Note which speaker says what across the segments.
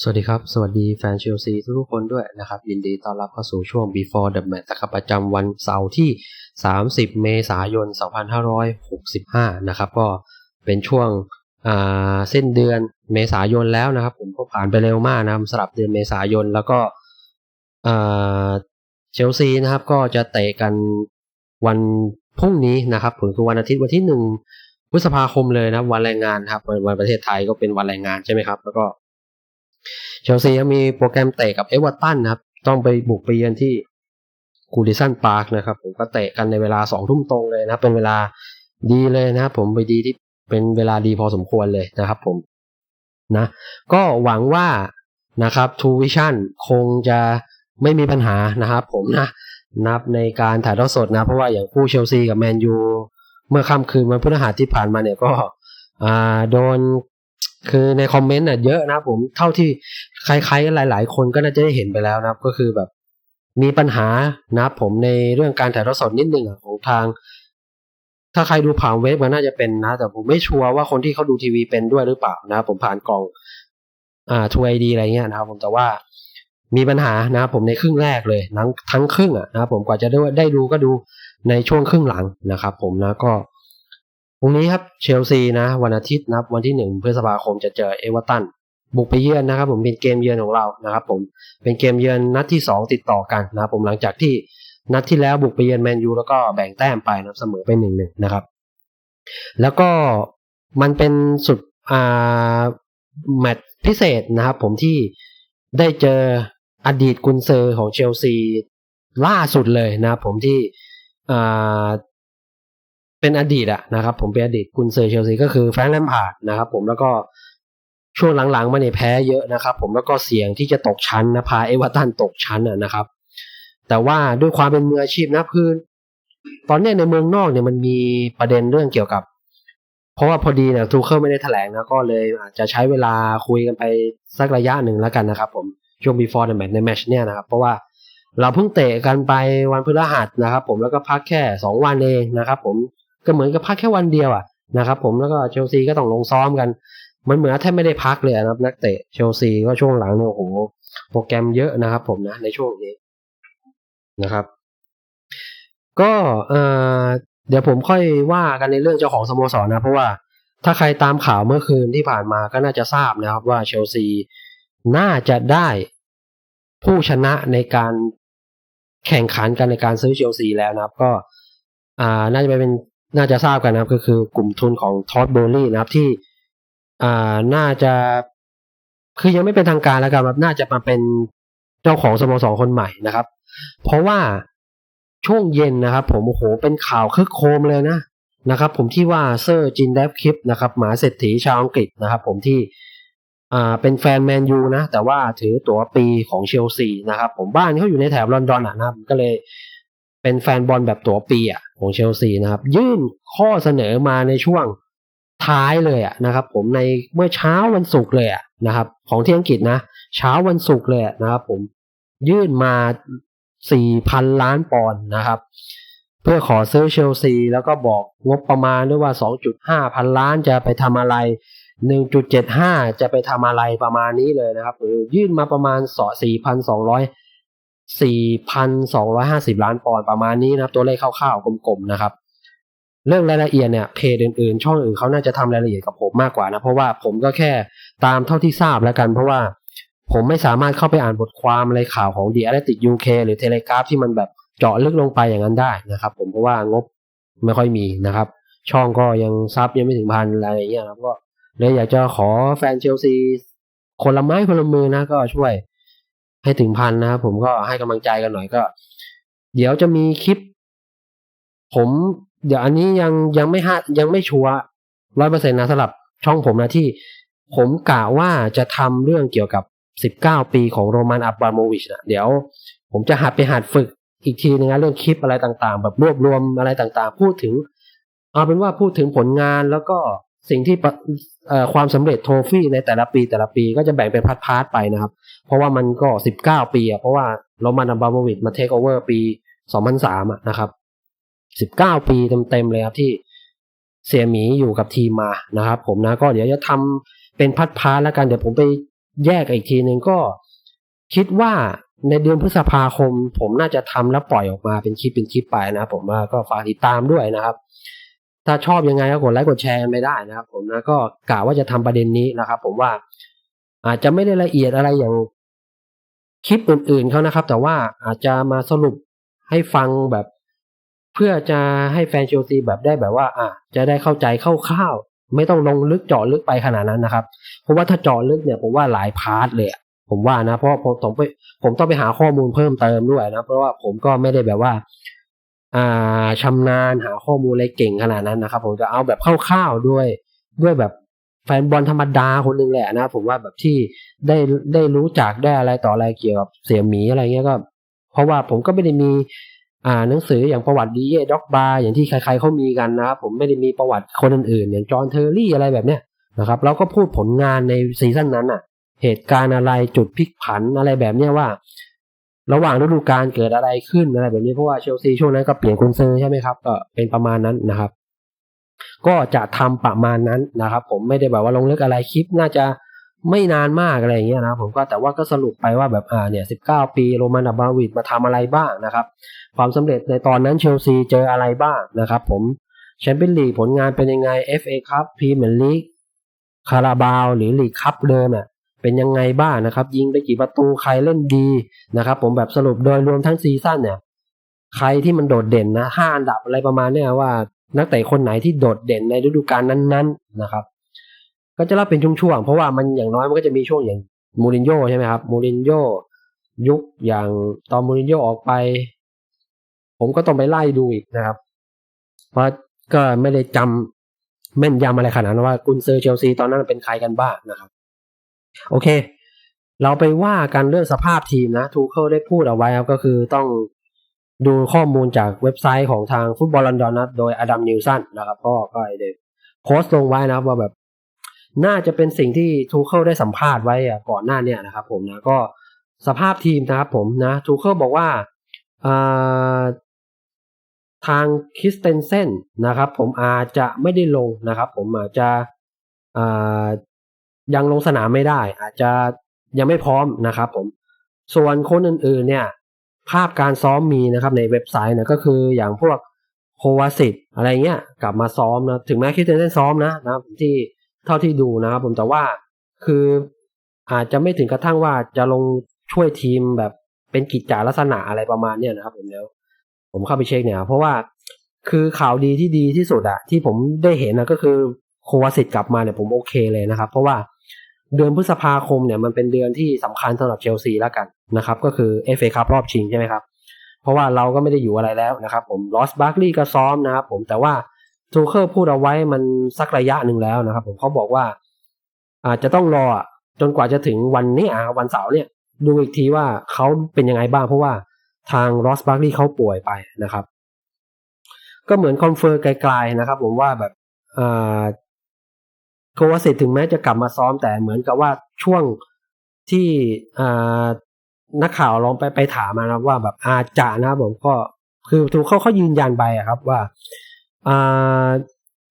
Speaker 1: สวัสดีครับ สวัสดีแฟนเชลซีทุกๆคนด้วยนะครับ ยินดีต้อนรับเข้าสู่ช่วง before the match นะครับประจำวันเสาร์ที่ 30 เมษายน 2565 นะครับ ก็เป็นช่วงเส้นเดือนเมษายนแล้วนะครับ ผมก็ผ่านไปเร็วมากนะครับสำหรับเดือนเมษายนแล้วก็เชลซีนะครับ ก็จะเตะกันวันพรุ่งนี้นะครับผมคือวันอาทิตย์วันที่หนึ่งพฤษภาคมเลยนะวันแรงงานครับวันประเทศไทยก็เป็นวันแรงงานใช่ไหมครับ แล้วก็ เชลซียังมีโปรแกรมเตะกับเอเวอร์ตันนะครับ ต้องไปบุกไปเยือนที่กูดิสันพาร์คนะครับ ผมก็เตะกันในเวลาสองทุ่มตรงเลยนะ เป็นเวลาดีเลยนะครับผมไปดีที่เป็นเวลาดีพอสมควรเลยนะครับผมนะ ก็หวังว่านะครับทูวิชั่นคงจะไม่มีปัญหานะครับผมนะนับในการถ่ายทอดสดนะ เพราะว่าอย่างคู่เชลซีกับแมนยูเมื่อค่ำคืนวันพฤหัสที่ผ่านมาเนี่ยก็โดน คือในคอมเมนต์น่ะเยอะนะผมเท่าที่ใครๆหลาย ๆ คนก็น่าจะได้เห็นไปแล้วนะครับ ก็คือแบบมีปัญหานะครับผมในเรื่องการถ่ายทอดสดนิดนึงอะของทาง ถ้าใครดูผ่านเว็บมันน่าจะเป็นนะ แต่ผมไม่ชัวร์ว่าคนที่เขาดูทีวีเป็นด้วยหรือเปล่านะผมผ่านกล่อง อ่าทูไอดีอะไรเงี้ยนะครับผมแต่ว่ามีปัญหานะครับผมในครึ่งแรกเลยทั้งทั้งครึ่งอะนะครับผมกว่าจะได้ได้ดูก็ดูในช่วงครึ่งหลังนะครับ ผมนะก็ พรุ่งนี้ครับเชลซีนะ วันอาทิตย์นะวันที่หนึ่งพฤษภาคมจะเจอเอเวอร์ตันบุกไปเยือนนะครับ ผมเป็นเกมเยือนของเรานะครับผมเป็นเกมเยือนนัดที่สองติดต่อกันนะครับผมหลังจากที่นัดที่แล้วบุกไปเยือนแมนยูแล้วก็แบ่งแต้มไปนะเสมอไปหนึ่งหนึ่งนะครับ แล้วก็มันเป็นสุดอ่าแมตช์พิเศษนะครับ ผมที่ได้เจออดีตกุนเซอร์ของเชลซีล่าสุดเลยนะครับผมที่อ่า เป็นอดีตอะนะครับผมเป็นอดีตกุนเซอร์เชลซีก็คือแฟรงค์แลมพาร์ดนะครับผมแล้วก็ช่วงหลังๆมาเนี่ยแพ้เยอะนะครับผมแล้วก็เสี่ยงที่จะตกชั้นนะพาเอเวอร์ตันตกชั้นอะนะครับ แต่ว่าด้วยความเป็นมืออาชีพนะคือตอนเนี้ยในเมืองนอกเนี่ยมันมีประเด็นเรื่องเกี่ยวกับ เพราะว่าพอดีเนี่ยทูเคิลไม่ได้แถลงนะก็เลยอาจจะใช้เวลาคุยกันไปสักระยะหนึ่งแล้วกันนะครับ ผมช่วง before the match ในแมตช์เนี่ยนะครับ เพราะว่าเราเพิ่งเตะกันไปวันพฤหัสนะครับ ผมแล้วก็พักแค่สองวันเองนะครับ ผม ก็เหมือนกับพักแค่วันเดียวอะนะครับผมแล้วก็เชลซีก็ต้องลงซ้อมกัน มันเหมือนแทบไม่ได้พักเลยนะครับ นักเตะเชลซีก็ช่วงหลังเนี่ยโอ้โหโปรแกรมเยอะนะครับ ผมนะในช่วงนี้นะครับ ก็เอ่อเดี๋ยวผมค่อยว่ากันในเรื่องเจ้าของสโมสรนะ เพราะว่าถ้าใครตามข่าวเมื่อคืนที่ผ่านมาก็น่าจะทราบนะครับ ว่าเชลซีน่าจะได้ผู้ชนะในการแข่งขันกันในการซื้อเชลซีแล้วนะครับ ก็ อ่าน่าจะไปเป็น น่าจะทราบกันนะครับ ก็คือกลุ่มทุนของทอดโบลี่นะครับที่อ่าน่าจะคือยังไม่เป็นทางการแล้วกันครับน่าจะมาเป็นเจ้าของสโมสรคนใหม่นะครับ เพราะว่าช่วงเย็นนะครับ ผมโอ้โหเป็นข่าวคึกโครมเลยนะนะครับ ผมที่ว่าเซอร์จินเดฟคลิปนะครับหมาเศรษฐีชาวอังกฤษนะครับ ผมที่อ่าเป็นแฟนแมนยูนะ แต่ว่าถือตั๋วปีของเชลซีนะครับ ผมบ้านเขาอยู่ในแถบลอนดอนอะนะครับก็เลย เป็นแฟนบอลแบบตัวปีอะของเชลซีนะครับ ยื่นข้อเสนอมาในช่วงท้ายเลยอะนะครับ ผมในเมื่อเช้าวันศุกร์เลยอะนะครับ ของที่อังกฤษนะ เช้าวันศุกร์เลยนะครับผมยื่นมาสี่พันล้านปอนด์นะครับ เพื่อขอซื้อเชลซี แล้วก็บอกงบประมาณด้วยว่าสองจุดห้าพันล้านจะไปทำอะไรหนึ่งจุดเจ็ดห้าจะไปทำอะไรประมาณนี้เลยนะครับหรือยื่นมาประมาณสอสี่พันสองร้อย 4,250 ล้านปอนด์ประมาณนี้นะครับตัวเลขคร่าวๆกลมๆนะครับเรื่องรายละเอียดเนี่ยเพจอื่นๆ ช่องอื่นเขาน่าจะทำรายละเอียดกับผมมากกว่านะเพราะว่าผมก็แค่ตามเท่าที่ทราบแล้วกัน เพราะว่าผมไม่สามารถเข้าไปอ่านบทความอะไรข่าวของ The Athletic UK หรือ Telegraph ที่มันแบบเจาะลึกลงไปอย่างนั้นได้นะครับ ผมเพราะว่างบไม่ค่อยมีนะครับ ช่องก็ยังซับยังไม่ถึงพันอะไรอย่างเงี้ยครับก็เลยอยากจะขอแฟนเชลซีคนละไม้คนละมือนะก็ช่วย ให้ถึงพันนะครับผมก็ให้กำลังใจกันหน่อยก็ เดี๋ยวจะมีคลิป ผม เดี๋ยวอันนี้ยังยังไม่ฮะยังไม่ชัวร้อยเปอร์เซ็นต์นะสำหรับช่องผมนะที่ ผมกะว่าจะทำเรื่องเกี่ยวกับสิบเก้าปีของโรมันอับบราโมวิชนะเดี๋ยว ผมจะหัดไปหัดฝึกอีกทีนึงนะเรื่องคลิปอะไรต่างๆ แบบรวบรวมอะไรต่างๆ พูดถึง เอาเป็นว่าพูดถึงผลงานแล้วก็ สิ่งที่ความสำเร็จโทฟี่ในแต่ละปีแต่ละปีก็จะแบ่งเป็นพาร์ทๆไปนะครับ เพราะว่ามันก็สิบเก้าปีอะเพราะว่าโรมันอับบราโมวิชมาเทคโอเวอร์ปีสองพันสามนะครับสิบเก้าปีเต็มๆเลยครับที่เสียหมีอยู่กับทีมมานะครับ ผมนะก็เดี๋ยวจะทำเป็นพัดพาร์ทแล้วกันเดี๋ยวผมไปแยกอีกทีหนึ่งก็คิดว่าในเดือนพฤษภาคม ผมน่าจะทำแล้วปล่อยออกมาเป็นคลิปเป็นคลิปไปนะ ผมว่าก็ฝากติดตามด้วยนะครับ ถ้าชอบยังไงก็กดไลค์กดแชร์กันไปได้นะครับ ผมนะก็กะว่าจะทำประเด็นนี้นะครับ ผมว่าอาจจะไม่ได้ละเอียดอะไรอย่างคลิปอื่นๆเขานะครับ แต่ว่าอาจจะมาสรุปให้ฟังแบบ เพื่อจะให้แฟนเชลซีแบบได้แบบว่า อะจะได้เข้าใจคร่าวๆไม่ต้องลงลึกเจาะลึกไปขนาดนั้นนะครับ เพราะว่าถ้าเจาะลึกเนี่ยผมว่าหลายพาร์ทเลยผมว่านะ เพราะผมต้องไปผมต้องไปหาข้อมูลเพิ่มเติมด้วยนะ เพราะว่าผมก็ไม่ได้แบบว่า อ่าชำนาญหาข้อมูลอะไรเก่งขนาดนั้นนะครับ ผมจะเอาแบบคร่าวๆด้วยด้วยแบบแฟนบอลธรรมดาคนหนึ่งแหละนะผมว่าแบบที่ได้ได้รู้จักได้อะไรต่ออะไรเกี่ยวกับเสี่ยหมีอะไรเงี้ยก็ เพราะว่าผมก็ไม่ได้มี อ่าหนังสืออย่างประวัติดีเย่ด็อกบาร์อย่างที่ใครๆเขามีกันนะครับผมไม่ได้มีประวัติคนอื่นๆอย่างจอห์นเทอร์รี่อะไรแบบเนี้ยนะครับ เราก็พูดผลงานในซีซั่นนั้นอะเหตุการณ์อะไรจุดพลิกผันอะไรแบบเนี้ยว่า ระหว่างฤดูกาลเกิดอะไรขึ้นอะไรแบบนี้เพราะว่าเชลซีช่วงนั้นก็เปลี่ยนกุนซือใช่ไหมครับก็เป็นประมาณนั้นนะครับ ก็จะทำประมาณนั้นนะครับ ผมไม่ได้แบบว่าลงลึกอะไรคลิปน่าจะไม่นานมากอะไรอย่างเงี้ยนะผมก็แต่ว่าก็สรุปไปว่าแบบอ่าเนี่ยสิบเก้าปีโรมันอับบาวิดมาทำอะไรบ้างนะครับ ความสำเร็จในตอนนั้นเชลซีเจออะไรบ้างนะครับ ผมแชมเปี้ยนลีกผลงานเป็นยังไง FA ครับพรีเมียร์ลีกคาราบาวหรือลีกคัพเดิมอะ เป็นยังไงบ้างนะครับ ยิงไปกี่ประตูใครเล่นดีนะครับ ผมแบบสรุปโดยรวมทั้งซีซั่นเนี่ย ใครที่มันโดดเด่นนะห้าอันดับอะไรประมาณเนี้ยว่า นักเตะคนไหนที่โดดเด่นในฤดูกาลนั้น ๆนะครับ ก็จะเล่าเป็นช่วงๆเพราะว่ามันอย่างน้อยมันก็จะมีช่วงอย่างมูรินโญ่ใช่ไหมครับมูรินโญ่ยุคอย่างตอนมูรินโญ่ออกไป ผมก็ต้องไปไล่ดูอีกนะครับ เพราะก็ไม่ได้จำแม่นยำอะไรขนาดนั้นว่ากุนเซอร์เชลซีตอนนั้นเป็นใครกันบ้างนะครับ โอเค เราไปว่ากันเรื่องสภาพทีมนะทูเคิลได้พูดเอาไว้ครับก็คือต้องดูข้อมูลจากเว็บไซต์ของทางฟุตบอลลอนดอนนะโดยอดัมนิวสันนะครับก็ก็ได้โพสต์ลงไว้นะว่าแบบ น่าจะเป็นสิ่งที่ทูเคิลได้สัมภาษณ์ไว้ก่อนหน้าเนี่ยนะครับ ผมนะก็สภาพทีมนะครับผมนะทูเคิลบอกว่าทางคิสเตนเซนนะครับ ผมอาจจะไม่ได้ลงนะครับ ผมอาจจะ ยังลงสนามไม่ได้ อาจจะยังไม่พร้อมนะครับผม ส่วนคนอื่นๆเนี่ยภาพการซ้อมมีนะครับในเว็บไซต์นะก็คืออย่างพวกโควาสิตอะไรเงี้ยกลับมาซ้อมนะถึงแม้คริสเตนเซนซ้อมนะนะที่เท่าที่ดูนะครับผมแต่ว่าคืออาจจะไม่ถึงกระทั่งว่าจะลงช่วยทีมแบบเป็นกิจจาลักษณะอะไรประมาณเนี้ยนะครับผมแล้ว ผมเข้าไปเช็คเนี่ย เพราะว่าคือข่าวดีที่ดีที่สุดอะที่ผมได้เห็นนะก็คือโควาสิตกลับมาเนี่ยผมโอเคเลยนะครับ เพราะว่า เดือนพฤษภาคมเนี่ยมันเป็นเดือนที่สำคัญสำหรับเชลซีแล้วกันนะครับ ก็คือเอฟเอคัพรอบชิงใช่ไหมครับ เพราะว่าเราก็ไม่ได้อยู่อะไรแล้วนะครับผมลอสบาร์กลีย์ก็ซ้อมนะครับผมแต่ว่าทูเคิลพูดเอาไว้มันสักระยะหนึ่งแล้วนะครับ ผมเขาบอกว่า อาจจะต้องรอจนกว่าจะถึงวันนี้อะวันเสาร์เนี่ย ดูอีกทีว่าเขาเป็นยังไงบ้าง เพราะว่าทางลอสบาร์กลีย์เขาป่วยไปนะครับ ก็เหมือนคอนเฟิร์มไกลๆนะครับ ผมว่าแบบ โควาสิตถึงแม้จะกลับมาซ้อมแต่เหมือนกับว่าช่วงที่นักข่าวลองไปไปถามมานะว่าแบบอาจะนะผมก็คือถูกเขาเขายืนยันไปครับว่า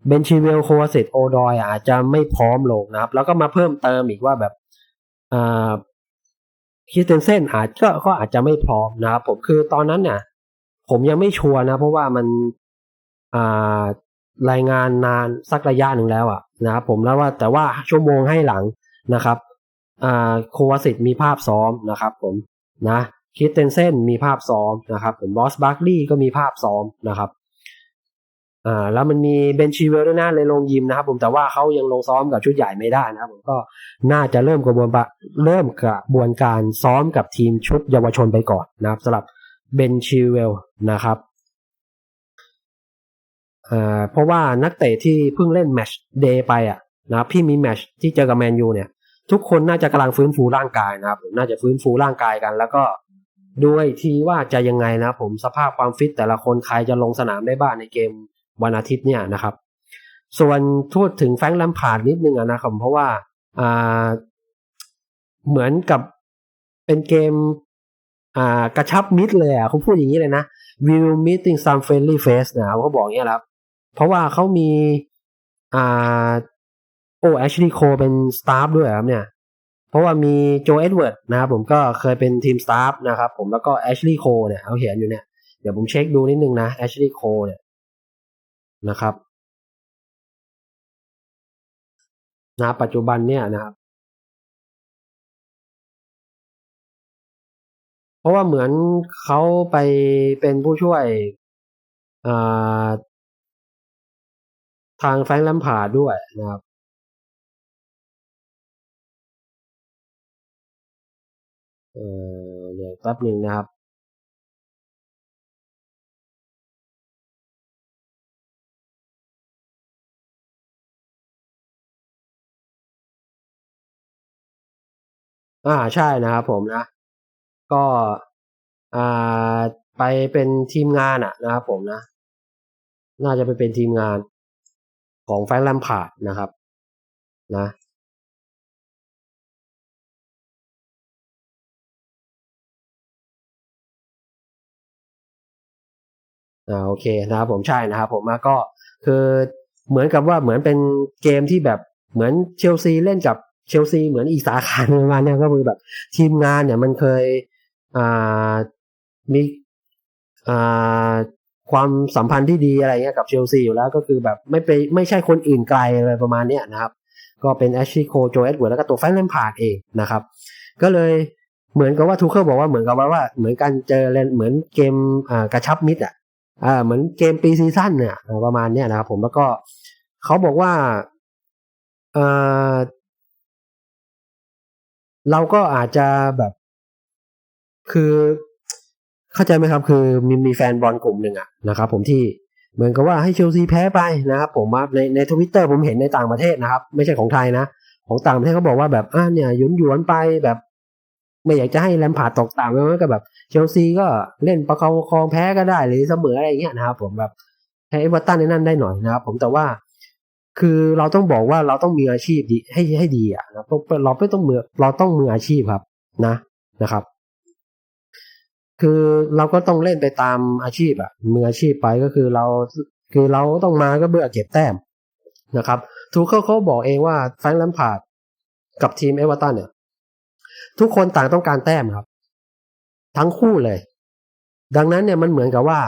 Speaker 1: เบนชิเวลโควาสิตโอดอยอาจจะไม่พร้อมลงนะครับ แล้วก็มาเพิ่มเติมอีกว่าแบบคิสเตนเซนอาจก็ก็อาจจะไม่พร้อมนะครับผมคือตอนนั้นเนี่ยผมยังไม่ชัวร์นะ เพราะว่ามันอ่า รายงานนานสักระยะหนึ่งแล้วอะนะครับผมแล้วว่าแต่ว่าชั่วโมงให้หลังนะครับอ่าโควาสิตมีภาพซ้อมนะครับผมนะคิดเตนเซนมีภาพซ้อมนะครับผมบอสบาร์กลีย์ก็มีภาพซ้อมนะครับอ่าแล้วมันมีเบนชีเวลด้วยนะเลยลงยิมนะครับผมแต่ว่าเขายังลงซ้อมกับชุดใหญ่ไม่ได้นะครับผมก็น่าจะเริ่มกระบวนการเริ่มกระบวนการซ้อมกับทีมชุดเยาวชนไปก่อนนะครับสำหรับเบนชีเวลนะครับ เพราะว่านักเตะที่เพิ่งเล่นแมชเดย์ไปอะนะพี่มีแมชที่เจอกับแมนยูเนี่ย ทุกคนน่าจะกำลังฟื้นฟูร่างกายนะครับน่าจะฟื้นฟูร่างกายกัน แล้วก็ด้วยทีว่าจะยังไงนะผมสภาพความฟิตแต่ละคนใครจะลงสนามได้บ้างในเกมวันอาทิตย์เนี่ยนะครับ ส่วนทูดถึงแฟงลัมพาดนิดนึงนะครับเพราะว่าอ่าเหมือนกับเป็นเกมอ่ากระชับมิดเลยอะเขาพูดอย่างนี้เลยนะ we will meeting some friendly face นะเขาบอกอย่างนี้แล้ว เพราะว่าเขามีอ่าโอ้แอชลีย์โคเป็นสตาฟด้วยครับเนี่ย เพราะว่ามีโจเอ็ดเวิร์ดนะครับผมก็เคยเป็นทีมสตาฟนะครับผมแล้วก็แอชลีย์โคเนี่ยเอาเห็นอยู่เนี่ย เดี๋ยวผมเช็คดูนิดนึงนะแอชลีย์โคเนี่ยนะครับนะปัจจุบันเนี่ยนะครับ เพราะว่าเหมือนเขาไปเป็นผู้ช่วย ทางแฟรงค์แลมพาดด้วยนะครับเออเดี๋ยวแป๊บหนึ่งนะครับอ่าใช่นะครับผมนะ ก็อ่าไปเป็นทีมงานอะนะครับผมนะ น่าจะไปเป็นทีมงาน ของแฟรงค์แลมพาร์ดนะครับนะอ่าโอเคนะครับผมใช่นะครับผมก็คือเหมือนกับว่าเหมือนเป็นเกมที่แบบเหมือนเชลซีเล่นกับเชลซีเหมือนอีสาขาหนึ่งมาเนี่ยก็คือแบบทีมงานเนี่ยมันเคยอ่ามีอ่า ความสัมพันธ์ที่ดีอะไรเงี้ยกับเชลซีอยู่แล้วก็คือแบบไม่ไปไม่ใช่คนอื่นไกลอะไรประมาณเนี้ยนะครับ ก็เป็นแอชลีย์โคโจเอ็ดเวิร์ดแล้วก็ตัวแฟรงค์แลมพาร์ดเองนะครับ ก็เลยเหมือนกับว่าทูเคิลบอกว่าเหมือนกับว่าว่าเหมือนการเจอเลนเหมือนเกมอ่ากระชับมิตรอะอ่าเหมือนเกมปีซีซั่นเนี่ยประมาณเนี้ยนะครับผมแล้วก็เขาบอกว่าเออเราก็อาจจะแบบ คือ เข้าใจไหมครับ คือมีมีแฟนบอลกลุ่มหนึ่งอะนะครับ ผมที่เหมือนกับว่าให้เชลซีแพ้ไปนะครับ ผมว่าในในทวิตเตอร์ผมเห็นในต่างประเทศนะครับ ไม่ใช่ของไทยนะของต่างประเทศเขาบอกว่าแบบอ่าเนี่ยยุนยวนไปแบบ ไม่อยากจะให้แลมพาร์ดตกต่ำแล้วก็แบบเชลซีก็เล่นประคองคองแพ้ก็ได้หรือเสมออะไรเงี้ยนะครับ ผมแบบให้เอเวอร์ตันในนั่นได้หน่อยนะครับผมแต่ว่าคือเราต้องบอกว่าเราต้องมีอาชีพดีให้ให้ดีอะเราเราไม่ต้องมือเราต้องมืออาชีพครับนะนะครับ คือเราก็ต้องเล่นไปตามอาชีพอะมืออาชีพไปก็คือเราคือเราต้องมาก็เบื่อเก็บแต้มนะครับทูเคิลเขาบอกเองว่าแฟรงค์แลมพาร์ดกับทีมเอเวอร์ตันเนี่ย ทุกคนต่างต้องการแต้มครับ ทั้งคู่เลย ดังนั้นเนี่ยมันเหมือนกับว่า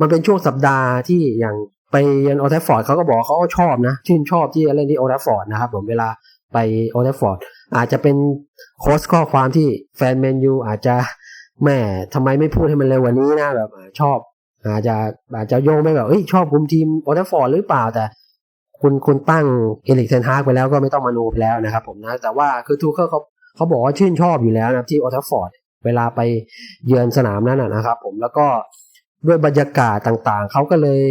Speaker 1: มันเป็นช่วงสัปดาห์ที่อย่างไปยือนโอเทฟฟอร์ดเขาก็บอกเขาชอบนะชื่นชอบที่จะเล่นที่โอเทฟฟอร์ดนะครับผมเวลาไปโอเทฟฟอร์ด อาจจะเป็นโค้ชข้อความที่แฟนแมนยูอาจจะแม่ทำไมไม่พูดให้มันเร็วกว่านี้นะแบบชอบ อาจจะอาจจะโยงไปแบบเอ้ยชอบคุมทีมโอเทฟฟอร์ดหรือเปล่าแต่ คุณคุณตั้งเอลิกเซนฮากไปแล้วก็ไม่ต้องมาโนไปแล้วนะครับผมนะ แต่ว่าคือทูเคิลเขาเขาบอกว่าชื่นชอบอยู่แล้วนะที่โอเทฟฟอร์ดเวลาไปเยือนสนามนั้นนะครับผมแล้วก็ด้วยบรรยากาศต่างๆ เขาก็เลย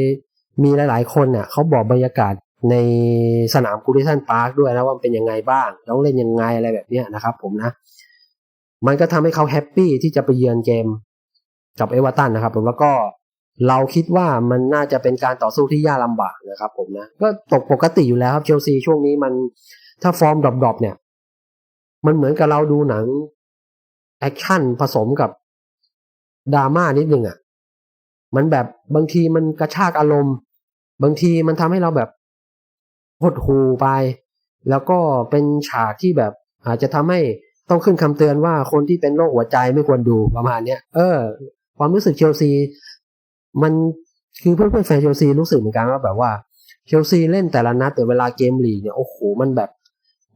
Speaker 1: มีหลาย ๆ คนเนี่ยเขาบอกบรรยากาศ ในสนามกูริสันพาร์คด้วยนะว่าเป็นยังไงบ้างต้องเล่นยังไงอะไรแบบนี้นะครับ ผมนะ มันก็ทำให้เขาแฮปปี้ที่จะไปเยือนเกมกับเอเวอร์ตันนะครับ ผมแล้วก็เราคิดว่ามันน่าจะเป็นการต่อสู้ที่ยากลำบากนะครับ ผมนะก็ตกปกติอยู่แล้วครับเชลซีช่วงนี้มันถ้าฟอร์มดรอปๆเนี่ย มันเหมือนกับเราดูหนังแอคชั่นผสมกับดราม่านิดนึงอะ่ะ มันแบบบางทีมันกระชากอารมณ์ บางทีมันทำให้เราแบบ หดหูไป แล้วก็เป็นฉากที่แบบ อาจจะทำให้ต้องขึ้นคำเตือนว่าคนที่เป็นโรคหัวใจไม่ควรดูประมาณเนี้ยเออ ความรู้สึกเชลซี มันคือเพื่อนๆแฟนเชลซีรู้สึกเหมือนกันว่าแบบว่าเชลซีเล่นแต่ละนัดแต่เวลาเกมลีกเนี่ยโอ้โหมันแบบ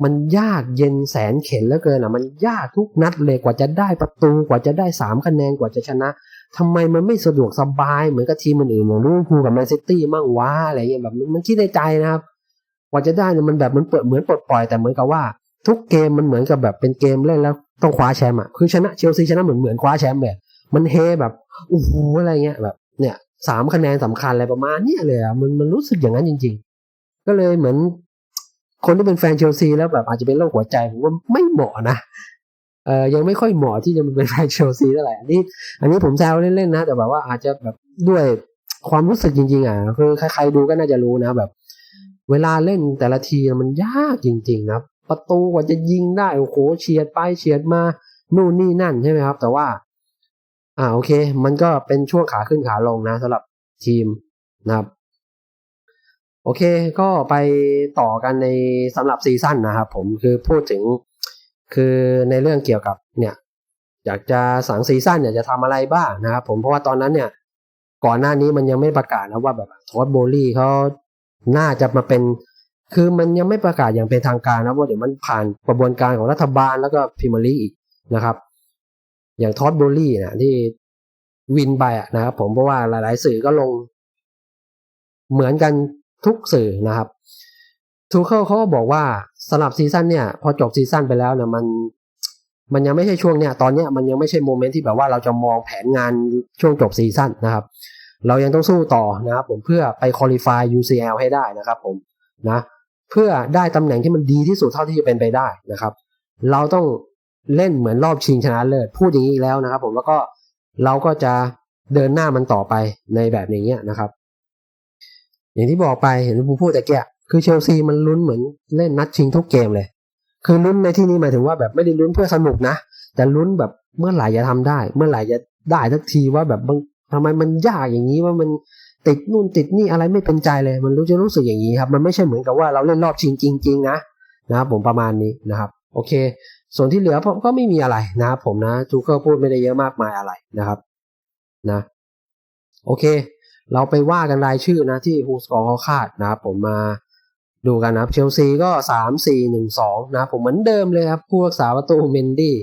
Speaker 1: มันยากเย็นแสนเข็นเหลือเกินอะ มันยากทุกนัดเลยกว่าจะได้ประตูกว่าจะได้สามคะแนนกว่าจะชนะทำไมมันไม่สะดวกสบายเหมือนกับทีมอื่นๆอย่างลิเวอร์พูลกับแมนซิตี้มั่งวะอะไรเงี้ยแบบมันคิดในใจนะครับ กว่าจะได้เนี่ยมันแบบมันเปิดเหมือนปลดปล่อยแต่เหมือนกับว่า ทุกเกมมันเหมือนกับแบบเป็นเกมเล่นแล้วต้องคว้าแชมป์อะคือชนะเชลซีชนะเหมือนเหมือนคว้าแชมป์แบบมันเฮแบบโอ้โหอะไรเงี้ยแบบเนี่ยสามคะแนนสำคัญอะไรประมาณเนี้ยเลยอะมันมันรู้สึกอย่างนั้นจริง ๆ ก็เลยเหมือน คนที่เป็นแฟนเชลซีแล้วแบบอาจจะเป็นโรคหัวใจผมว่าไม่เหมาะนะเออยังไม่ค่อยเหมาะที่จะเป็นแฟนเชลซีเท่าไหร่อันนี้ อันนี้ผมแซวเล่นๆนะ แต่แบบว่าอาจจะแบบด้วยความรู้สึกจริงๆอะคือใครๆดูก็น่าจะรู้นะ แบบ เวลาเล่นแต่ละทีมันยากจริงๆนะประตูกว่าจะยิงได้โอ้โหเฉียดไปเฉียดมานู่นนี่นั่นใช่ไหมครับ แต่ว่า อ่าโอเค มันก็เป็นช่วงขาขึ้นขาลงนะสำหรับทีมนะครับ โอเค ก็ไปต่อกันในสำหรับซีซั่นนะครับผมคือพูดถึงคือในเรื่องเกี่ยวกับเนี่ยอยากจะสังซีซั่นเนี่ยจะทำอะไรบ้างนะครับผมเพราะว่าตอนนั้นเนี่ย ก่อนหน้านี้มันยังไม่ประกาศนะว่าแบบทอดโบลี่เขา น่าจะมาเป็น คือมันยังไม่ประกาศอย่างเป็นทางการนะว่าเดี๋ยวมันผ่านกระบวนการของรัฐบาลแล้วก็พิมลีอีกนะครับ อย่างทอดโบลี่นี่ยที่วินไปนะครับผมเพราะว่าหลาย ๆ สื่อก็ลง เหมือนกันทุกสื่อนะครับทูเคิลเขาก็บอกว่าสำหรับซีซั่นเนี่ย พอจบซีซั่นไปแล้วเนี่ยมันมันยังไม่ใช่ช่วงเนี่ย ตอนเนี้ยมันยังไม่ใช่โมเมนต์ที่แบบว่าเราจะมองแผนงานช่วงจบซีซั่นนะครับ เรายังต้องสู้ต่อนะครับผมเพื่อไปคอลี่ฟาย UCL ให้ได้นะครับผมนะเพื่อได้ตำแหน่งที่มันดีที่สุดเท่าที่จะเป็นไปได้นะครับ เราต้องเล่นเหมือนรอบชิงชนะเลิศพูดอย่างนี้แล้วนะครับ ผมแล้วก็เราก็จะเดินหน้ามันต่อไปในแบบอย่างเงี้ยนะครับ อย่างที่บอกไปเห็นผู้พูดแต่แกคือเชลซีมันลุ้นเหมือนเล่นนัดชิงทุกเกมเลย คือลุ้นในที่นี้หมายถึงว่าแบบไม่ได้ลุ้นเพื่อสนุกนะ แต่ลุ้นแบบเมื่อไหร่จะทำได้ เมื่อไหร่จะได้สักทีว่าแบบ บางทำไมมันยากอย่างนี้ว่ามันติดนู่นติดนี่อะไรไม่เป็นใจเลย มันรู้จะรู้สึกอย่างนี้ครับ มันไม่ใช่เหมือนกับว่าเราเล่นรอบชิงจริง ๆ นะนะครับผมประมาณนี้นะครับ โอเค ส่วนที่เหลือผมก็ไม่มีอะไรนะครับผมนะทูเคิลพูดไม่ได้เยอะมากมายอะไรนะครับนะ โอเค เราไปว่ากันรายชื่อนะที่ฮูสกอร์เขาคาดนะครับผมมาดูกันนะครับเชลซีก็สามสี่หนึ่งสองนะผมเหมือนเดิมเลยครับผู้รักษาประตูเมนดี้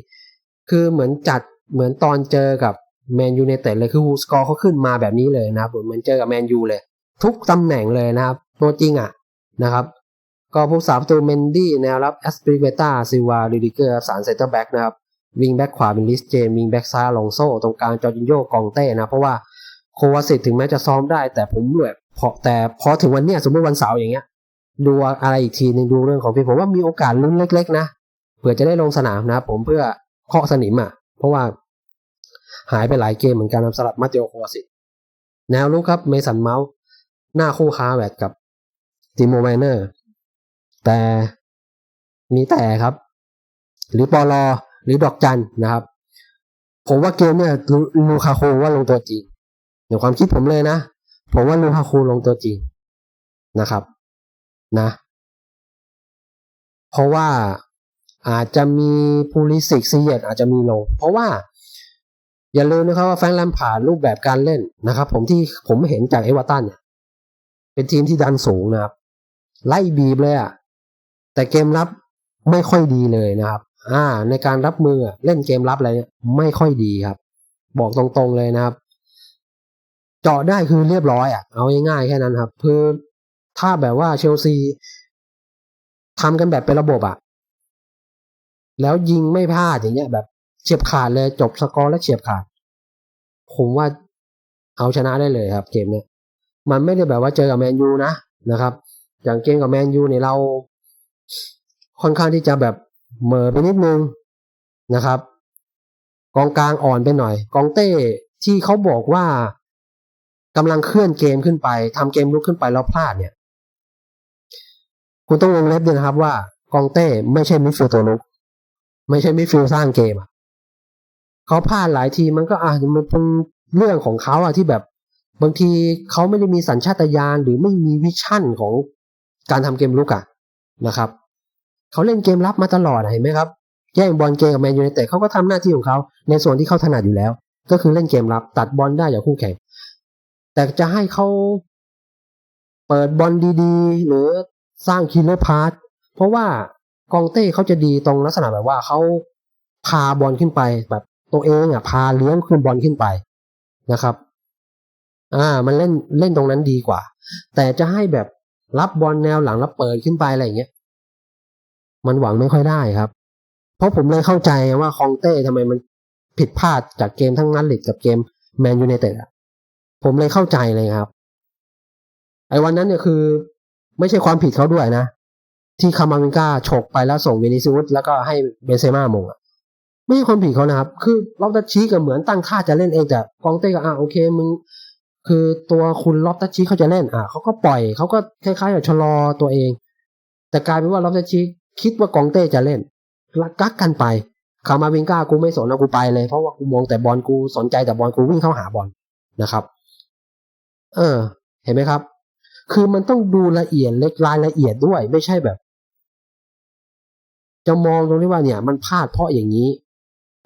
Speaker 1: คือเหมือนจัดเหมือนตอนเจอกับ แมนยูในเต็ดเลยคือฮูสกอร์เขาขึ้นมาแบบนี้เลยนะครับเหมือนเจอกับแมนยูเลย ทุกตำแหน่งเลยนะครับตัวจริงอะนะครับ ก็ผู้สาประตูเมนดี้แนวรับแอสปริเวต้าซิวาลิดิเกอร์สารเซนเตอร์แบ็กนะครับวิงแบ็กขวาเป็นลิสเจมวิงแบ็กซ้ายลองโซ่ตรงกลางจอร์จินโยกองเต้นะเพราะว่าโควาสิตถึงแม้จะซ้อมได้ แต่ผมเลยพอแต่พอถึงวันเนี้ยสมมติวันเสาร์อย่างเงี้ย ดูอะไรอีกทีหนึ่งดูเรื่องของพี่ผมว่ามีโอกาสลุ้นเล็ก ๆ นะเผื่อจะได้ลงสนามนะผมเพื่อเคาะสนิมอะเพราะว่า หายไปหลายเกมเหมือนกันสำหรับมาเตโอโควาสิตแนวลุกครับเมสันเมาส์หน้าคู่ค้าแวดกับติโมไมเนอร์ แต่มีแต่ครับ หรือปอลอหรือดอกจันนะครับ ผมว่าเกมเนี่ยลูคาโคว่าลงตัวจริงในความคิดผมเลยนะ ผมว่าลูคาโคลงตัวจริงนะครับ นะ เพราะว่าอาจจะมีพูลิสิกซีเยตอาจจะมีลง เพราะว่า อย่าลืมนะครับว่าแฟรงค์แลมพาร์ดรูปแบบการเล่นนะครับ ผมที่ผมเห็นจากเอเวอร์ตันเนี่ยเป็นทีมที่ดันสูงนะครับ ไล่บีบเลยอะแต่เกมรับไม่ค่อยดีเลยนะครับ อ่า ในการรับมือเล่นเกมรับอะไรเนี่ยไม่ค่อยดีครับ บอกตรงๆเลยนะครับ เจาะได้คือเรียบร้อยอะเอาง่ายๆแค่นั้นครับคือถ้าแบบว่าเชลซีทำกันแบบเป็นระบบอะแล้วยิงไม่พลาดอย่างเงี้ยแบบ เฉียบขาดเลยจบสกอร์แล้วเฉียบขาด ผมว่าเอาชนะได้เลยครับ เกมเนี้ยมันไม่ได้แบบว่าเจอกับแมนยูนะนะครับ อย่างเกมกับแมนยูเนี่ยเรา ค่อนข้างที่จะแบบเหม่อไปนิดนึงนะครับ กองกลางอ่อนไปหน่อย กองเต้ที่เขาบอกว่ากำลังเคลื่อนเกมขึ้นไปทำเกมลุกขึ้นไปแล้วพลาดเนี่ย คุณต้องวงเล็บด้วยนะครับว่ากองเต้ไม่ใช่มิดฟิลด์ตัวลุก ไม่ใช่มิดฟิลด์สร้างเกมอะ เขาพลาดหลายทีมันก็อาจจะมันเป็นเรื่องของเขาอะที่แบบ บางทีเขาไม่ได้มีสัญชาตญาณหรือไม่มีวิชั่นของการทำเกมลุกอะนะครับเขาเล่นเกมรับมาตลอดเห็นไหมครับแย่งบอลเกมกับแมนยูไนเต็ดเขาก็ทำหน้าที่ของเขาในส่วนที่เขาถนัดอยู่แล้ว ก็คือเล่นเกมรับตัดบอลได้อย่างคู่แข่งแต่จะให้เขาเปิดบอลดีๆ หรือสร้างคิลเลอร์พาร์ทเพราะว่ากองเต้เขาจะดีตรงลักษณะแบบว่าเขาพาบอลขึ้นไปแบบ ตัวเองอะพาเลี้ยงขึ้นบอลขึ้นไปนะครับ อ่า มันเล่นเล่นตรงนั้นดีกว่า แต่จะให้แบบรับบอลแนวหลังแล้วเปิดขึ้นไปอะไรอย่างเงี้ยมันหวังไม่ค่อยได้ครับ เพราะผมเลยเข้าใจว่าคองเต้ทำไมมันผิดพลาดจากเกมทั้งนั้นหลิดกับเกมแมนยูไนเต็ดอะผมเลยเข้าใจเลยครับ ไอ้วันนั้นเนี่ยคือ ไม่ใช่ความผิดเขาด้วยนะ ที่คามาวินกาฉกไปแล้วส่งเวนิซิอุสแล้วก็ให้เบนเซม่ามงอะ ไม่ใช่ความผิดเขานะครับ คือล็อบตัชชีก็เหมือนตั้งท่าจะเล่นเองแต่กองเต้ก็อะโอเคมึงคือตัวคุณล็อบตัชชีเขาจะเล่นอะเขาก็ปล่อยเขาก็คล้ายๆกับชะลอตัวเอง แต่กลายเป็นว่าล็อบตัชชีคิดว่ากองเต้จะเล่นกักกันไปคามาวินกากูไม่สนนะกูไปเลย เพราะว่ากูมองแต่บอลกูสนใจแต่บอลกูวิ่งเข้าหาบอลนะครับ เออ เห็นไหมครับ คือมันต้องดูละเอียดเล็กรายละเอียดด้วยไม่ใช่แบบ จะมองตรงที่ว่าเนี่ย มันพลาดเพราะอย่างนี้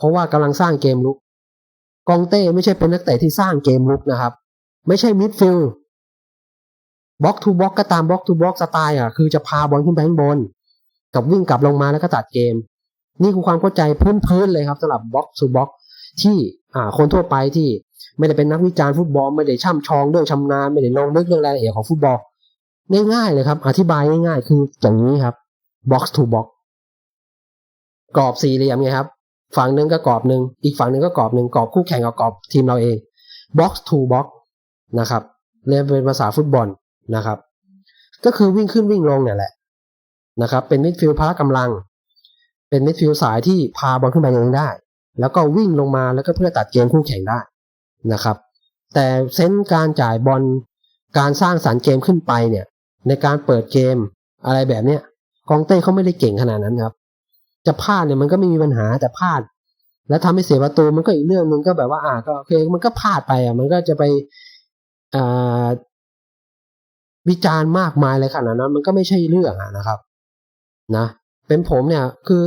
Speaker 1: เพราะว่ากำลังสร้างเกมลุก กองเต้ไม่ใช่เป็นนักเตะที่สร้างเกมลุกนะครับ ไม่ใช่มิดฟิลด์บล็อกทูบล็อกก็ตามบล็อกทูบล็อกสไตล์อะคือจะพาบอลขึ้นไปข้างบน กับวิ่งกลับลงมาแล้วก็ตัดเกม นี่คือความเข้าใจพื้นๆเลยครับสำหรับบล็อกทูบล็อกที่อ่าคนทั่วไปที่ไม่ได้เป็นนักวิจารณ์ฟุตบอลไม่ได้ช่ำชองเรื่องชำนาญไม่ได้ลงลึกเรื่องรายละเอียดของฟุตบอลง่ายๆเลยครับ อธิบายง่ายๆ คืออย่างนี้ครับ box to box กรอบสี่เหลี่ยมไงครับ ฝั่งหนึ่งก็กรอบหนึ่งอีกฝั่งหนึ่งก็กรอบหนึ่งกรอบคู่แข่งกับกรอบทีมเราเอง box to box นะครับเรียกเป็นภาษาฟุตบอลนะครับ ก็คือวิ่งขึ้นวิ่งลงเนี่ยแหละนะครับ เป็นมิดฟิลด์พละกำลัง เป็นมิดฟิลด์สายที่พาบอลขึ้นไปเองได้ แล้วก็วิ่งลงมาแล้วก็เพื่อตัดเกมคู่แข่งได้นะครับ แต่เซนส์การจ่ายบอลการสร้างสรรค์เกมขึ้นไปเนี่ย ในการเปิดเกมอะไรแบบเนี้ยกองเต้เขาไม่ได้เก่งขนาดนั้นครับ จะพลาดเนี่ยมันก็ไม่มีปัญหาแต่พลาด แล้วทำให้เสียประตูมันก็อีกเรื่องหนึงก็แบบว่า อ่าก็โอเคมันก็พลาดไปอะ มันก็จะไปอ่าวิจารณ์มากมายเลยขนาดนั้น มันก็ไม่ใช่เรื่องอะนะครับ นะ เป็นผมเนี่ย คือ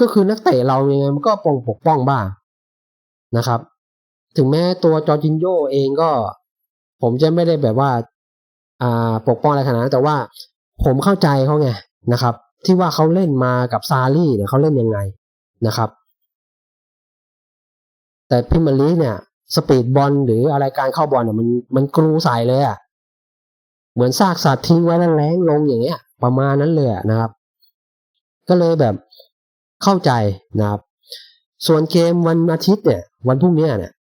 Speaker 1: ก็คือนักเตะเรายังไงมันก็ปกปกป้องบ้างนะครับ ถึงแม้ตัวจอร์จินโยเองก็ ผมจะไม่ได้แบบว่า อ่า ปกป้องอะไรขนาดนั้นแต่ว่าผมเข้าใจเขาไงนะครับ ที่ว่าเขาเล่นมากับซารี่เนี่ยเขาเล่นยังไงนะครับ แต่พิมยร์ลีเนี่ย สปีดบอลหรืออะไรการเข้าบอลเนี่ยมันมันกรูใส่เลยอะ่ะเหมือนซากสัตว์ทิ้งไว้แล้วแรงลงอย่างเงี้ย ประมาณนั้นเลยะนะครับ ก็เลยแบบเข้าใจนะครับ ส่วนเกมวันอาทิตย์เนี่ย วันพรุ่งนี้เนี่ย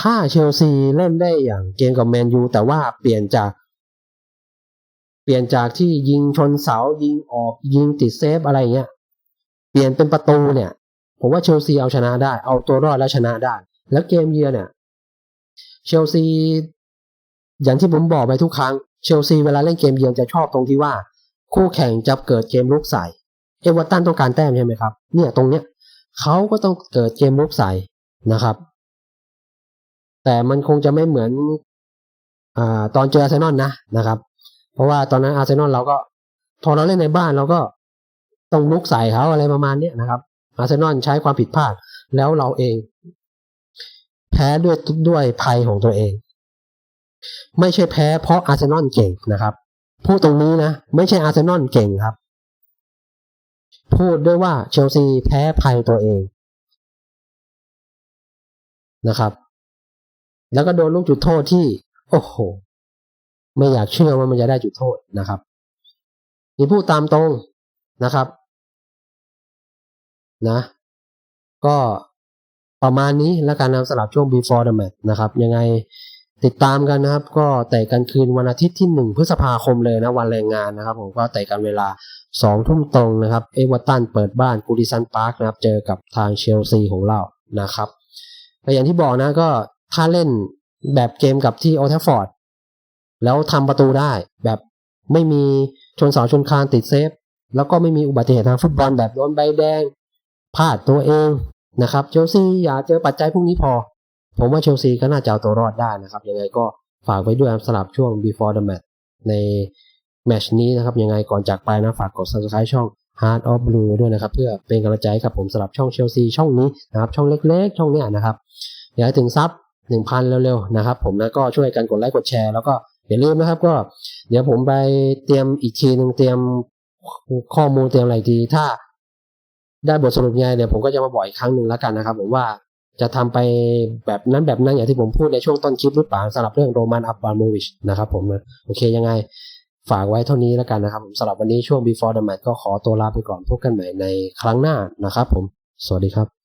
Speaker 1: ถ้าเชลซีเล่นได้อย่างเกมกับแมนยูแต่ว่าเปลี่ยนจาก เปลี่ยนจากที่ยิงชนเสายิงออกยิงติดเซฟอะไรเงี้ยเปลี่ยนเป็นประตูเนี่ย ผมว่าเชลซีเอาชนะได้ เอาตัวรอดแล้วชนะได้ แล้วเกมเยือนเนี่ยเชลซีอย่างที่ผมบอกไปทุกครั้งเชลซีเวลาเล่นเกมเยือนจะชอบตรงที่ว่า คู่แข่งจะเกิดเกมลุกใส่เอเวอร์ตันต้องการแต้มใช่ไหมครับ เนี่ยตรงเนี้ยเขาก็ต้องเกิดเกมลุกใส่นะครับ แต่มันคงจะไม่เหมือนอตอนเจออาร์เซนอลนะนะครับ เพราะว่าตอนนั้นอาร์เซนอลเราก็พอเราเล่นในบ้านเราก็ต้องลุกใส่เขาอะไรประมาณเนี้ยนะครับ อาร์เซนอลใช้ความผิดพลาดแล้วเราเอง แพ้ด้วยด้วยภัยของตัวเอง ไม่ใช่แพ้เพราะอาร์เซนอลเก่งนะครับพูดตรงนี้นะ ไม่ใช่อาร์เซนอลเก่งครับ พูดด้วยว่าเชลซีแพ้ภัยตัวเองนะครับ แล้วก็โดนลูกจุดโทษที่ โอ้โห ไม่อยากเชื่อว่ามันจะได้จุดโทษนะครับนี่พูดตามตรงนะครับ นะ ก็ประมาณนี้แล้วกันนะสำหรับช่วง before the match นะครับ ยังไงติดตามกันนะครับ ก็เตะกันคืนวันอาทิตย์ที่หนึ่งพฤษภาคมเลยนะวันแรงงานนะครับผมก็เตะกันเวลาสองทุ่มตรงนะครับ เอเวอร์ตันเปิดบ้านกูดิซันพาร์คนะครับ เจอกับทางเชลซีของเรานะครับแต่อย่างที่บอกนะก็ถ้าเล่นแบบเกมกับที่โอเทฟฟอร์ด แล้วทำประตูได้ แบบไม่มีชนเสาชนคานติดเซฟ แล้วก็ไม่มีอุบัติเหตุทางฟุตบอลแบบโดนใบแดงพลาดตัวเองนะครับเชลซีอย่าเจอปัจจัยพวกนี้พอ ผมว่าเชลซีก็น่าจะเอาตัวรอดได้นะครับยังไงก็ฝากไว้ด้วยสำหรับช่วง before the match ในแมชนี้นะครับยังไงก่อนจากไปนะฝากกด subscribe ช่อง Heart of Blue ด้วยนะครับ เพื่อเป็นกำลังใจให้กับผมสำหรับช่องเชลซีช่องนี้นะครับ ช่องเล็กๆ ช่องนี้นะครับ อยากถึงซับ1,000 เร็วๆ นะครับ ผมแล้วก็ช่วยกันกดไลค์กดแชร์แล้วก็ อย่าลืมนะครับ ก็เดี๋ยวผมไปเตรียมอีกทีหนึ่งเตรียมข้อมูลเตรียมอะไรดีถ้า ได้บทสรุปยังไงเดี๋ยวผมก็จะมาบอกอีกครั้งหนึ่งแล้วกันนะครับ ผมว่าจะทำไปแบบนั้นแบบนั้นอย่างที่ผมพูดในช่วงต้นคลิปหรือเปล่าสำหรับเรื่องโรมันอับบาโมวิชนะครับผมนะโอเคยังไงฝากไว้เท่านี้แล้วกันนะครับผมสำหรับวันนี้ช่วง before the match ก็ขอตัวลาไปก่อนพบกันใหม่ในครั้งหน้านะครับผม สวัสดีครับ